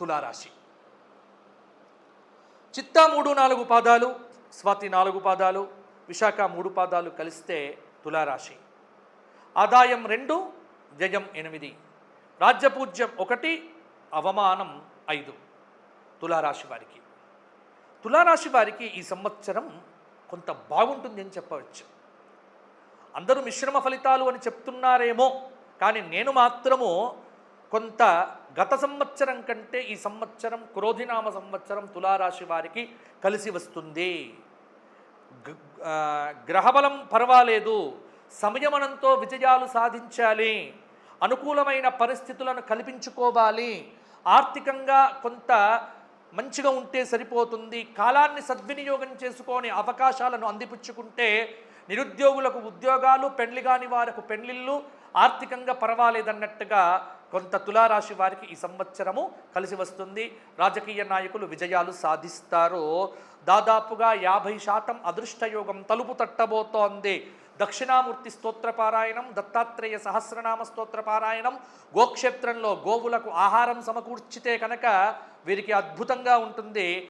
తులారాశి. చిత్తా మూడు నాలుగు పాదాలు స్వాతి నాలుగు పాదాలు విశాఖ మూడు పాదాలు కలిస్తే తులారాశి. ఆదాయం రెండు వ్యయం ఎనిమిది. రాజ్యపూజ్యం ఒకటి అవమానం ఐదు. తులారాశి వారికి. తులారాశి వారికి ఈ సంవత్సరం కొంత బాగుంటుంది అని చెప్పవచ్చు. అందరూ మిశ్రమ ఫలితాలు అని చెప్తున్నారేమో కానీ నేను మాత్రము కొంత గత సంవత్సరం కంటే ఈ సంవత్సరం క్రోధినామ సంవత్సరం తులారాశి వారికి కలిసి వస్తుంది. గ్రహబలం పర్వాలేదు. సంయమనంతో విజయాలు సాధించాలి. అనుకూలమైన పరిస్థితులను కల్పించుకోవాలి. ఆర్థికంగా కొంత మంచిగా ఉంటే సరిపోతుంది. కాలాన్ని సద్వినియోగం చేసుకొని అవకాశాలను అందిపుచ్చుకుంటే నిరుద్యోగులకు ఉద్యోగాలు పెండ్లి కాని వారికి పెళ్ళిళ్ళు ఆర్థికంగా పర్వాలేదన్నట్టుగా కొంత తులారాశి వారికి ఈ సంవత్సరము కలిసి వస్తుంది. రాజకీయ నాయకులు విజయాలు సాధిస్తారు. దాదాపుగా యాభై శాతం అదృష్టయోగం తలుపు తట్టబోతోంది. దక్షిణామూర్తి స్తోత్రపారాయణం దత్తాత్రేయ సహస్రనామ స్తోత్రపారాయణం గోక్షేత్రంలో గోవులకు ఆహారం సమకూర్చితే కనుక వీరికి అద్భుతంగా ఉంటుంది.